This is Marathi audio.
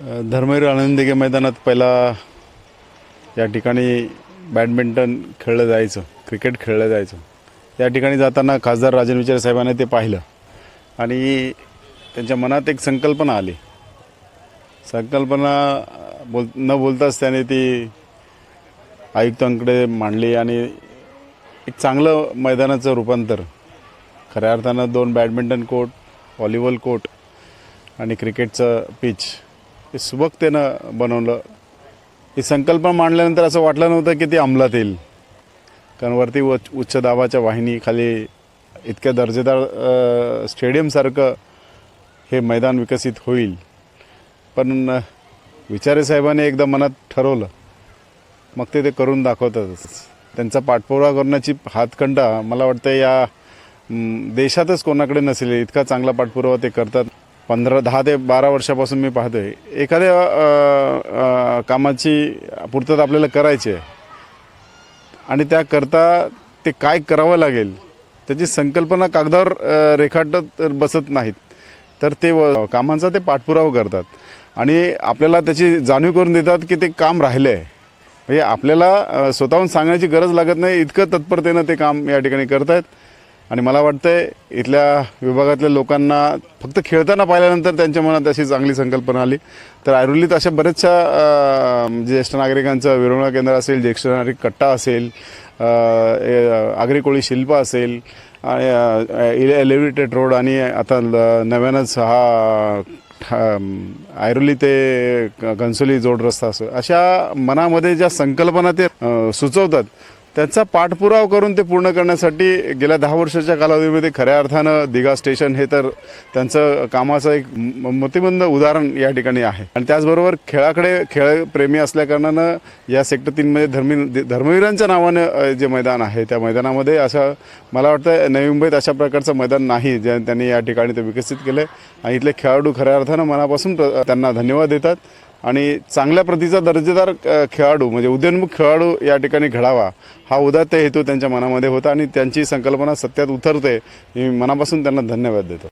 धर्मवीर आनंदिगे मैदानात पहिला या ठिकाणी बॅडमिंटन खेळलं जायचं क्रिकेट खेळलं जायचं. या ठिकाणी जाताना खासदार राजन विचारे साहेबांनी ते पाहिलं. आणि त्यांच्या मनात एक संकल्पना आली. संकल्पना बोल न बोलताच त्याने ती आयुक्तांकडे मांडली आणि एक चांगलं मैदानाचं रूपांतर. खऱ्या अर्थानं दोन बॅडमिंटन कोर्ट व्हॉलीबॉल कोर्ट आणि क्रिकेटचं पिच. हे सुबकतेनं बनवलं. ही संकल्पना मांडल्यानंतर असं वाटलं नव्हतं की ती अंमलात येईल. कारण वरती व उच्च दाबाच्या वाहिनी खाली इतक्या दर्जेदार स्टेडियमसारखं हे मैदान विकसित होईल. पण विचारे साहेबांनी एकदा मनात ठरवलं. मग ते ते करून दाखवतातच त्यांचा पाठपुरावा करण्याची हातखंडा मला वाटतं या देशातच कोणाकडे नसेल इतका चांगला पाठपुरावा ते करतात. पंधरा दहा ते बारा वर्षापासून मी पाहतोय. एखाद्या कामाची पूर्तता आपल्याला करायची आहे. आणि त्याकरता ते काय करावं लागेल त्याची संकल्पना कागदावर रेखाटत बसत नाहीत. तर ते व- कामांचा ते पाठपुरावा करतात. आणि आपल्याला त्याची जाणीव करून देतात की ते काम राहिलं आहे म्हणजे आपल्याला स्वतःहून सांगण्याची गरज लागत नाही इतकं तत्परतेनं ते काम या ठिकाणी करत आहेत आणि मला वाटतंय इथल्या विभागातल्या लोकांना फक्त खेळताना पाहिल्यानंतर त्यांच्या मनात अशी चांगली संकल्पना आली. तर ऐरोलीत अशा बऱ्याचशा म्हणजे ज्येष्ठ नागरिकांचं विरवणा केंद्र असेल ज्येष्ठ नागरिक कट्टा असेल आगरी कोळी शिल्प असेल आणि एलिव्हेटेड रोड आणि आता नव्यानंच हा ठा- ऐरोली ते क- घनसोली जोड रस्ता असो अशा मनामध्ये ज्या संकल्पना ते सुचवतात त्याचा पाठपुरावा करून ते पूर्ण करण्यासाठी गेल्या दहा वर्षाच्या कालावधीमध्ये खऱ्या अर्थानं दिघा स्टेशन हे तर त्यांचं कामाचं एक म- मतिमंद उदाहरण या ठिकाणी आहे. आणि त्याचबरोबर खेळाकडे खेळप्रेमी असल्याकारणानं या सेक्टर तीनमध्ये धर्मी धर्मवीरांच्या नावानं जे मैदान आहे त्या मैदानामध्ये असं मला वाटतं नवी मुंबईत अशा प्रकारचं मैदान नाही ज्या त्यांनी या ठिकाणी ते विकसित केलं आहे आणि इथले खेळाडू खऱ्या अर्थानं मनापासून त्यांना धन्यवाद देतात. आणि चांगल्या प्रतीचा दर्जेदार खेळाडू म्हणजे उदयोन्मुख खेळाडू या ठिकाणी घडावा हा उदात्त हेतू त्यांच्या मनामध्ये होता आणि त्यांची संकल्पना सत्यात उतरते मी मनापासून त्यांना धन्यवाद देतो.